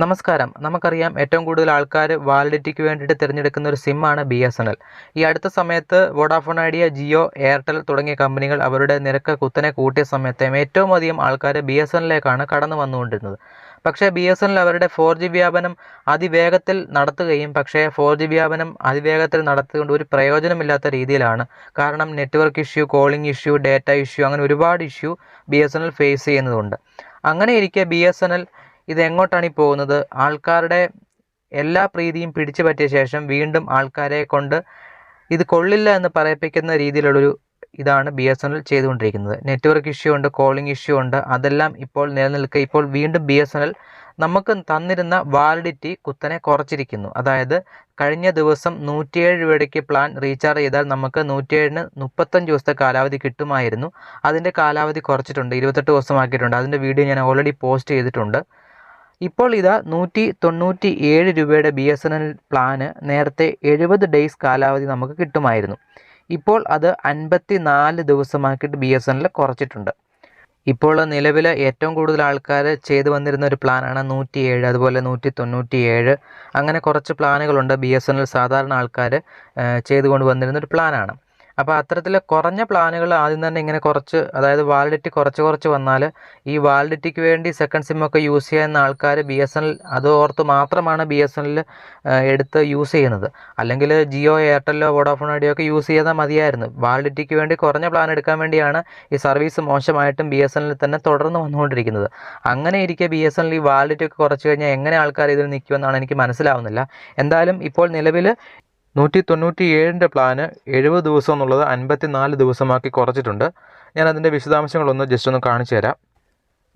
നമസ്കാരം. നമുക്കറിയാം ഏറ്റവും കൂടുതൽ ആൾക്കാർ വാലിഡിറ്റിക്ക് വേണ്ടിയിട്ട് തിരഞ്ഞെടുക്കുന്ന ഒരു സിമ്മാണ് ബി എസ് എൻ എൽ. ഈ അടുത്ത സമയത്ത് വോഡാഫോൺ ഐഡിയ ജിയോ എയർടെൽ തുടങ്ങിയ കമ്പനികൾ അവരുടെ നിരക്ക് കുത്തനെ കൂട്ടിയ സമയത്ത് ഏറ്റവും അധികം ആൾക്കാർ ബി എസ് എൻ കടന്നു വന്നുകൊണ്ടിരുന്നത്. പക്ഷേ ബി എസ് എൻ എൽ അവരുടെ ഫോർ ജി വ്യാപനം അതിവേഗത്തിൽ നടത്തുകയും പക്ഷേ ഫോർ ജി വ്യാപനം അതിവേഗത്തിൽ നടത്തിക്കൊണ്ട് ഒരു പ്രയോജനമില്ലാത്ത രീതിയിലാണ്. കാരണം network issue calling issue data issue അങ്ങനെ ഒരുപാട് issue B S N L face ചെയ്യുന്നതുണ്ട്. അങ്ങനെ ഇരിക്കെ ബി എസ് എൻ എൽ ഇത് എങ്ങോട്ടാണ് ഈ പോകുന്നത്? ആൾക്കാരുടെ എല്ലാ പ്രീതിയും പിടിച്ചു പറ്റിയ ശേഷം വീണ്ടും ആൾക്കാരെ കൊണ്ട് ഇത് കൊള്ളില്ല എന്ന് പറയിപ്പിക്കുന്ന രീതിയിലുള്ളൊരു ഇതാണ് ബി എസ് എൻ എൽ ചെയ്തുകൊണ്ടിരിക്കുന്നത്. നെറ്റ്വർക്ക് ഇഷ്യൂ ഉണ്ട് കോളിംഗ് ഇഷ്യൂ ഉണ്ട്. അതെല്ലാം ഇപ്പോൾ നിലനിൽക്കുക. ഇപ്പോൾ വീണ്ടും ബി എസ് എൻ എൽ നമുക്ക് തന്നിരുന്ന വാലിഡിറ്റി കുത്തനെ കുറച്ചിരിക്കുന്നു. അതായത് കഴിഞ്ഞ ദിവസം നൂറ്റിയേഴ് രൂപയ്ക്ക് പ്ലാൻ റീചാർജ് ചെയ്താൽ നമുക്ക് നൂറ്റിയേഴിന് മുപ്പത്തഞ്ച് ദിവസത്തെ കാലാവധി കിട്ടുമായിരുന്നു. അതിന്റെ കാലാവധി കുറച്ചിട്ടുണ്ട്. ഇരുപത്തെട്ട് ദിവസമാക്കിയിട്ടുണ്ട്. അതിന്റെ വീഡിയോ ഞാൻ ഓൾറെഡി പോസ്റ്റ് ചെയ്തിട്ടുണ്ട്. ഇപ്പോൾ ഇതാ നൂറ്റി തൊണ്ണൂറ്റി ഏഴ് രൂപയുടെ B S N L plan നേരത്തെ എഴുപത് ഡേയ്സ് കാലാവധി നമുക്ക് കിട്ടുമായിരുന്നു. ഇപ്പോൾ അത് അൻപത്തി നാല് ദിവസമാക്കിയിട്ട് ബി എസ് എൻ എൽ കുറച്ചിട്ടുണ്ട്. ഇപ്പോൾ നിലവിലെ ഏറ്റവും കൂടുതൽ ആൾക്കാർ ചെയ്തു വന്നിരുന്ന ഒരു പ്ലാനാണ് നൂറ്റി ഏഴ് അതുപോലെ നൂറ്റി തൊണ്ണൂറ്റി ഏഴ് അങ്ങനെ കുറച്ച് പ്ലാനുകളുണ്ട് ബി എസ് എൻ എൽ സാധാരണ ആൾക്കാർ ചെയ്തുകൊണ്ട് വന്നിരുന്ന ഒരു പ്ലാനാണ്. അപ്പോൾ അത്തരത്തിൽ കുറഞ്ഞ പ്ലാനുകൾ ആദ്യം തന്നെ ഇങ്ങനെ കുറച്ച് അതായത് വാലിഡിറ്റി കുറച്ച് കുറച്ച് വന്നാൽ ഈ വാലിഡിറ്റിക്ക് വേണ്ടി സെക്കൻഡ് സിമ്മൊക്കെ യൂസ് ചെയ്യുന്ന ആൾക്കാർ ബി എസ് എൻ എൽ അത് ഓർത്ത് മാത്രമാണ് ബി എസ് എൻ എടുത്ത് യൂസ് ചെയ്യുന്നത്. അല്ലെങ്കിൽ ജിയോ എയർടെല്ലോ വോഡാഫോൺ ഐഡിയോ ഒക്കെ യൂസ് ചെയ്താൽ മതിയായിരുന്നു. വാലിഡിറ്റിക്ക് വേണ്ടി കുറഞ്ഞ പ്ലാൻ എടുക്കാൻ വേണ്ടിയാണ് ഈ സർവീസ് മോശമായിട്ടും ബി എസ് എൻ തന്നെ തുടർന്ന് വന്നുകൊണ്ടിരിക്കുന്നത്. അങ്ങനെ ഇരിക്കെ ബി എസ് എൻ എൽ ഈ വാലിഡിറ്റി ഒക്കെ കുറച്ച് കഴിഞ്ഞാൽ എങ്ങനെ ആൾക്കാർ ഇതിൽ നിൽക്കുമെന്നാണ് എനിക്ക് മനസ്സിലാവുന്നില്ല. എന്തായാലും ഇപ്പോൾ നിലവിൽ നൂറ്റി തൊണ്ണൂറ്റി ഏഴിന്റെ പ്ലാന് എഴുപത് ദിവസം എന്നുള്ളത് അൻപത്തി നാല് ദിവസമാക്കി കുറച്ചിട്ടുണ്ട്. ഞാൻ അതിന്റെ വിശദാംശങ്ങളൊന്ന് ജസ്റ്റ് ഒന്ന് കാണിച്ചു തരാം.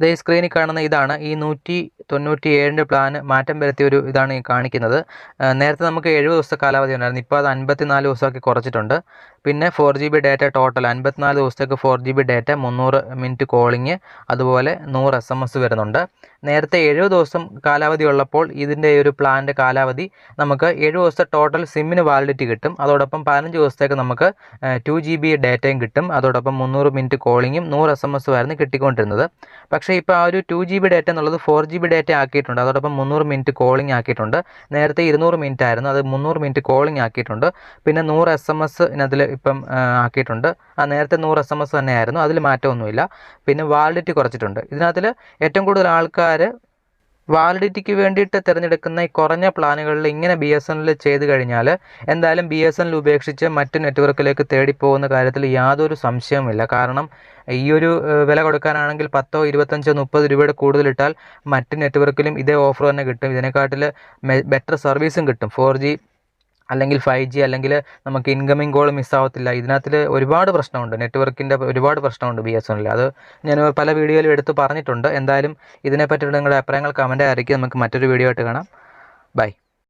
ഇതേ സ്ക്രീനിൽ കാണുന്ന ഇതാണ്. ഈ നൂറ്റി തൊണ്ണൂറ്റി ഏഴിന്റെ പ്ലാന് മാറ്റം വരുത്തിയ ഒരു ഇതാണ് ഈ കാണിക്കുന്നത്. നേരത്തെ നമുക്ക് എഴുപത് ദിവസത്തെ കാലാവധി ഉണ്ടായിരുന്നു. ഇപ്പോൾ അത് അൻപത്തി നാല് ദിവസമാക്കി കുറച്ചിട്ടുണ്ട്. പിന്നെ four G B data total അൻപത്തിനാല് ദിവസത്തേക്ക് ഫോർ ജി ബി ഡാറ്റ മുന്നൂറ് മിനിറ്റ് കോളിങ് അതുപോലെ നൂറ് എസ് എം എസ് വരുന്നുണ്ട്. നേരത്തെ എഴുപത് ദിവസം കാലാവധി ഉള്ളപ്പോൾ ഇതിന്റെ ഒരു പ്ലാന്റെ കാലാവധി നമുക്ക് എഴുപത് ദിവസത്തെ ടോട്ടൽ സിമ്മിന് വാലിഡിറ്റി കിട്ടും. അതോടൊപ്പം പതിനഞ്ച് ദിവസത്തേക്ക് നമുക്ക് ടു ജി ബി ഡേറ്റയും കിട്ടും. അതോടൊപ്പം മുന്നൂറ് മിനിറ്റ് കോളിങ്ങും നൂറ് എസ് എം എസും ആയിരുന്നു കിട്ടിക്കൊണ്ടിരുന്നത്. പക്ഷേ ഇപ്പോൾ ആ ഒരു ടു ജി ബി ഡേറ്റ എന്നുള്ളത് ഫോർ ജി ബി ഡേറ്റ ആക്കിയിട്ടുണ്ട്. അതോടൊപ്പം മുന്നൂറ് മിനിറ്റ് കോളിംഗ് ആക്കിയിട്ടുണ്ട്. നേരത്തെ ഇരുന്നൂറ് മിനിറ്റ് ആയിരുന്നു. അത് മുന്നൂറ് മിനിറ്റ് കോളിംഗ് ആക്കിയിട്ടുണ്ട്. പിന്നെ നൂറ് എസ് എം എസ് ഇതിൽ ഇപ്പം ആക്കിയിട്ടുണ്ട്. ആ നേരത്തെ നൂറ് എസ് എം എസ് തന്നെയായിരുന്നു. അതിൽ മാറ്റമൊന്നുമില്ല. പിന്നെ വാലിഡിറ്റി കുറച്ചിട്ടുണ്ട്. ഇതിനകത്തിൽ ഏറ്റവും കൂടുതൽ ആൾക്കാർ വാലിഡിറ്റിക്ക് വേണ്ടിയിട്ട് തിരഞ്ഞെടുക്കുന്ന ഈ കുറഞ്ഞ പ്ലാനുകളിൽ ഇങ്ങനെ ബി എസ് എൻ എൽ ചെയ്ത് കഴിഞ്ഞാൽ എന്തായാലും ബി എസ് എൻ എൽ ഉപേക്ഷിച്ച് മറ്റ് നെറ്റ്വർക്കിലേക്ക് തേടിപ്പോകുന്ന കാര്യത്തിൽ യാതൊരു സംശയവുമില്ല. കാരണം ഈ ഒരു വില കൊടുക്കാനാണെങ്കിൽ പത്തോ ഇരുപത്തഞ്ചോ മുപ്പത് രൂപയുടെ കൂടുതലിട്ടാൽ മറ്റ് നെറ്റ്വർക്കിലും ഇതേ ഓഫർ തന്നെ കിട്ടും. ഇതിനെക്കാട്ടിൽ ബെറ്റർ സർവീസും കിട്ടും. ഫോർ ജി അല്ലെങ്കിൽ ഫൈവ് ജി അല്ലെങ്കിൽ നമുക്ക് ഇൻകമിംഗ് കോൾ മിസ്സാവത്തില്ല ഇതിനകത്ത് ഒരുപാട് പ്രശ്നമുണ്ട്. നെറ്റ്വർക്കിന്റെ ഒരുപാട് പ്രശ്നമുണ്ട് ബി എസ് എനിൽ അത് ഞാൻ പല വീഡിയോയിലും എടുത്ത് പറഞ്ഞിട്ടുണ്ട്. എന്തായാലും ഇതിനെപ്പറ്റിയുള്ള നിങ്ങളുടെ അഭിപ്രായങ്ങൾ കമന്റ് ആയിരിക്കും. നമുക്ക് മറ്റൊരു വീഡിയോ ആയിട്ട് കാണാം. ബൈ